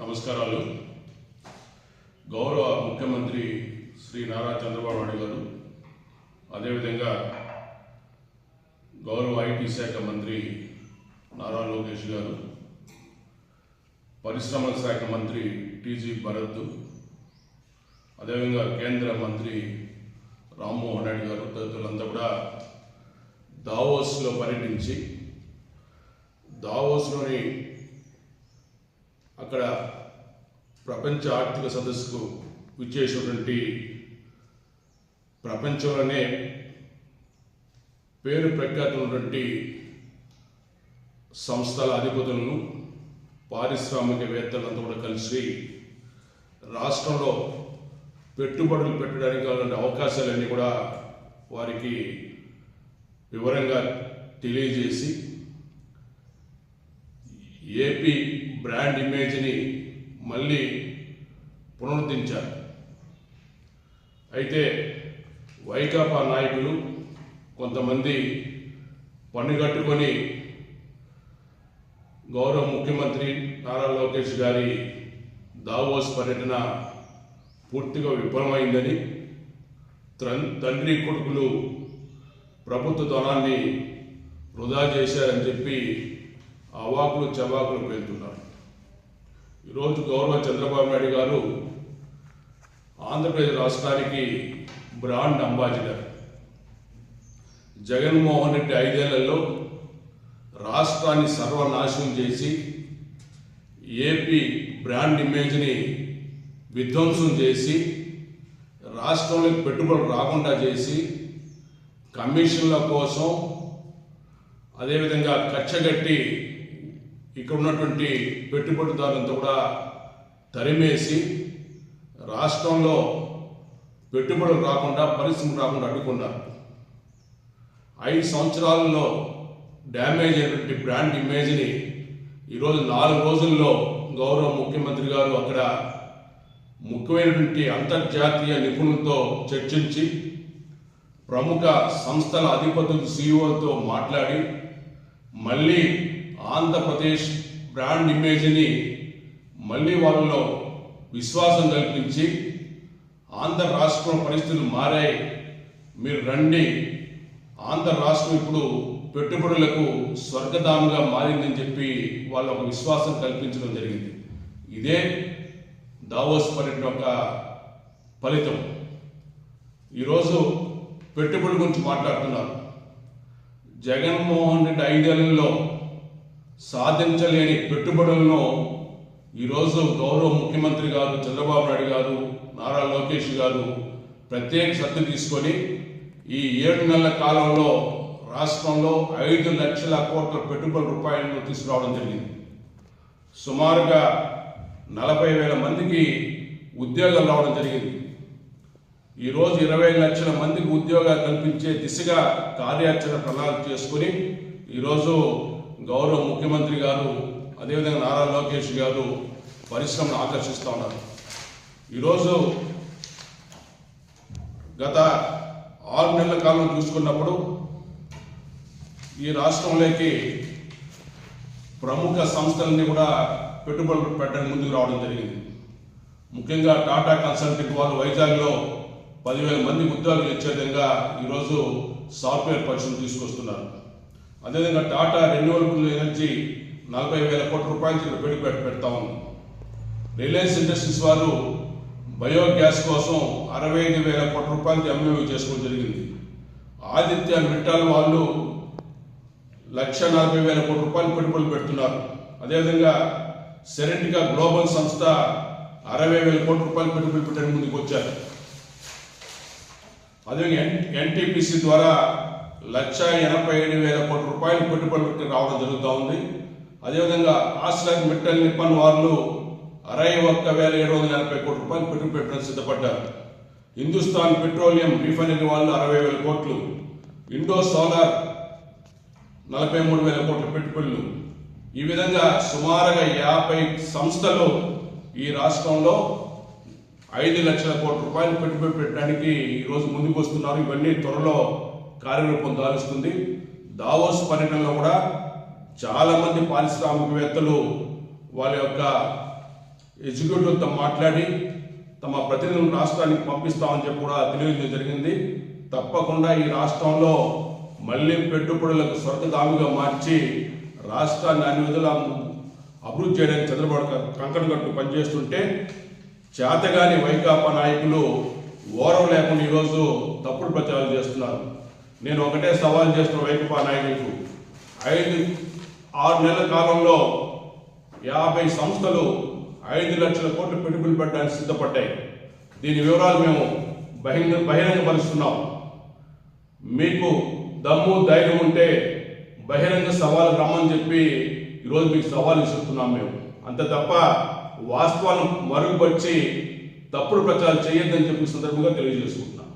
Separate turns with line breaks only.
నమస్కారాలు. గౌరవ ముఖ్యమంత్రి శ్రీ నారా చంద్రబాబు నాయుడు గారు అదేవిధంగా గౌరవ ఐటీ శాఖ మంత్రి నారా లోకేష్ గారు పరిశ్రమల శాఖ మంత్రి టీజీ భరత్ అదేవిధంగా కేంద్ర మంత్రి రామ్మోహన్ రెడ్డి గారు తదితరులంతా కూడా దావోస్లో పర్యటించి దావోస్లోని అక్కడ ప్రపంచ ఆర్థిక సదస్సుకు విచ్చేసినటువంటి ప్రపంచంలోనే పేరు ప్రఖ్యాతున్నటువంటి సంస్థల అధిపతులను పారిశ్రామికవేత్తలంతా కూడా కలిసి రాష్ట్రంలో పెట్టుబడులు పెట్టడానికి కావాలంటే అవకాశాలన్నీ కూడా వారికి వివరంగా తెలియజేసి ఏపీ బ్రాండ్ ఇమేజ్ని మళ్ళీ పునరుద్ధరించారు అయితే వైకాపా నాయకులు కొంతమంది పన్నుగట్టుకొని గౌరవ ముఖ్యమంత్రి నారా లోకేష్ గారి దావోస్ పర్యటన పూర్తిగా విఫలమైందని తండ్రి కొడుకులు ప్రభుత్వ ధనాన్ని వృధా చేశారని చెప్పి అవాకులు చవాకులు వెళ్తున్నారు ఈరోజు గౌరవ చంద్రబాబు నాయుడు గారు ఆంధ్రప్రదేశ్ రాష్ట్రానికి బ్రాండ్ అంబాసిడర్. జగన్మోహన్ రెడ్డి ఐదేళ్ళలో రాష్ట్రాన్ని సర్వనాశనం చేసి ఏపీ బ్రాండ్ ఇమేజ్ని విధ్వంసం చేసి రాష్ట్రంలోకి పెట్టుబడులు రాకుండా చేసి కమిషన్ల కోసం అదేవిధంగా కచ్చగట్టి ఇక్కడ ఉన్నటువంటి పెట్టుబడిదారులంతా కూడా తరిమేసి రాష్ట్రంలో పెట్టుబడులు రాకుండా పరిశ్రమలు రాకుండా అడ్డుకున్నారు. ఐదు సంవత్సరాలలో డ్యామేజ్ అయినటువంటి బ్రాండ్ ఇమేజ్ని ఈరోజు నాలుగు రోజుల్లో గౌరవ ముఖ్యమంత్రి గారు అక్కడ ముఖ్యమైనటువంటి అంతర్జాతీయ నిపుణులతో చర్చించి ప్రముఖ సంస్థల అధిపతులు సీఈఓతో మాట్లాడి మళ్ళీ ఆంధ్రప్రదేశ్ బ్రాండ్ ఇమేజ్ని మళ్ళీ వాళ్ళలో విశ్వాసం కల్పించి ఆంధ్ర రాష్ట్రం పరిస్థితులు మారాయి. మీరు రండి. ఆంధ్ర రాష్ట్రం ఇప్పుడు పెట్టుబడులకు స్వర్గధామంగా మారిందని చెప్పి వాళ్ళ ఒక విశ్వాసం కల్పించడం జరిగింది. ఇదే దావోస్ పర్యటన యొక్క ఫలితం. ఈరోజు పెట్టుబడి గురించి మాట్లాడుతున్నారు. జగన్మోహన్ రెడ్డి ఐదేళ్ళలో సాధించలేని పెట్టుబడులను ఈరోజు గౌరవ ముఖ్యమంత్రి గారు చంద్రబాబు నాయుడు గారు నారా లోకేష్ గారు ప్రత్యేక శ్రద్ధ తీసుకొని ఈ ఏడు నెలల కాలంలో రాష్ట్రంలో ఐదు లక్షల కోట్ల పెట్టుబడి రూపాయలను తీసుకురావడం జరిగింది. సుమారుగా నలభై వేల మందికి ఉద్యోగాలు రావడం జరిగింది. ఈరోజు ఇరవై లక్షల మందికి ఉద్యోగాలు కల్పించే దిశగా కార్యాచరణ ప్రణాళిక చేసుకుని ఈరోజు గౌరవ ముఖ్యమంత్రి గారు అదేవిధంగా నారా లోకేష్ గారు పరిశ్రమను ఆకర్షిస్తూ ఉన్నారు. ఈరోజు గత ఆరు నెలల కాలం చూసుకున్నప్పుడు ఈ రాష్ట్రంలోకి ప్రముఖ సంస్థలన్నీ కూడా పెట్టుబడులు పెట్టడానికి ముందుకు రావడం జరిగింది. ముఖ్యంగా టాటా కన్సల్టెంట్ వాళ్ళు వైజాగ్లో పదివేల మంది ఉద్యోగులు ఇచ్చే విధంగా ఈరోజు సాఫ్ట్వేర్ పరిశ్రమ తీసుకొస్తున్నారు. అదేవిధంగా టాటా రెన్యూవబుల్ ఎనర్జీ నలభై వేల కోట్ల రూపాయలకి ఇక్కడ పెట్టుబడి పెడతా ఉన్నాం రిలయన్స్ ఇండస్ట్రీస్ వారు బయోగ్యాస్ కోసం అరవై ఐదు వేల కోట్ల రూపాయలకి అమ్మేవి చేసుకోవడం జరిగింది. ఆదిత్య మిట్టాల్ వాళ్ళు లక్ష నలభై వేల కోట్ల రూపాయలు పెట్టుబడులు పెడుతున్నారు. అదేవిధంగా సెరెంటిగా గ్లోబల్ సంస్థ అరవై వేల కోట్ల రూపాయలు పెట్టుబడి పెట్టడానికి ముందుకు వచ్చారు. అదేవిధంగా ఎన్టీపీసీ ద్వారా లక్ష ఎనభై ఏడు వేల కోట్ల రూపాయలు పెట్టుబడులు పెట్టి రావడం జరుగుతూ ఉంది. అదేవిధంగా ఆస్లాక్ మిట్టల్ నిప్పన్ వాళ్ళు అరవై ఒక్క వేల ఏడు వందల ఎనభై కోట్ల రూపాయలు పెట్టుబడి పెట్టడానికి సిద్ధపడ్డారు. హిందుస్థాన్ పెట్రోలియం రీఫైనరీ వాళ్ళు అరవై వేల కోట్లు ఇండో సోలార్ నలభై మూడు వేల కోట్ల పెట్టుబడులు. ఈ విధంగా సుమారుగా యాభై సంస్థలు ఈ రాష్ట్రంలో ఐదు లక్షల కోట్ల రూపాయలు పెట్టుబడి పెట్టడానికి ఈరోజు ముందుకు వస్తున్నారు. ఇవన్నీ త్వరలో కార్యరూపం దాలుస్తుంది దావోస్ పర్యటనలో కూడా చాలామంది పారిశ్రామికవేత్తలు వాళ్ళ యొక్క ఎగ్జిక్యూటివ్తో మాట్లాడి తమ ప్రతినిధులను రాష్ట్రానికి పంపిస్తామని చెప్పి కూడా తెలియజేయడం జరిగింది. తప్పకుండా ఈ రాష్ట్రంలో మళ్ళీ పెట్టుబడులకు స్వర్గదామిగా మార్చి రాష్ట్రాన్ని అన్ని విధాలా అభివృద్ధి చేయడానికి చంద్రబాబు కంకణ కట్టు పనిచేస్తుంటే చేతగాని వైకాపా నాయకులు ఓరం లేకుండా ఈరోజు తప్పుడు ప్రచారాలు చేస్తున్నారు. నేను ఒకటే సవాల్ చేస్తున్న వైకాపా నాయకులకు. ఐదు ఆరు నెలల కాలంలో యాభై సంస్థలు ఐదు లక్షల కోట్లు పెట్టుబడులు పెట్టడానికి సిద్ధపడ్డాయి. దీని వివరాలు మేము బహిరంగ బహిరంగపరుస్తున్నాం. మీకు దమ్ము ధైర్యం ఉంటే బహిరంగ సవాలు రమ్మని చెప్పి ఈరోజు మీకు సవాలు ఇస్తున్నాం మేము. అంత తప్ప వాస్తవాలను మరుగుపరిచి తప్పుడు ప్రచారం చేయొద్దని చెప్పి సందర్భంగా తెలియజేసుకుంటున్నాం.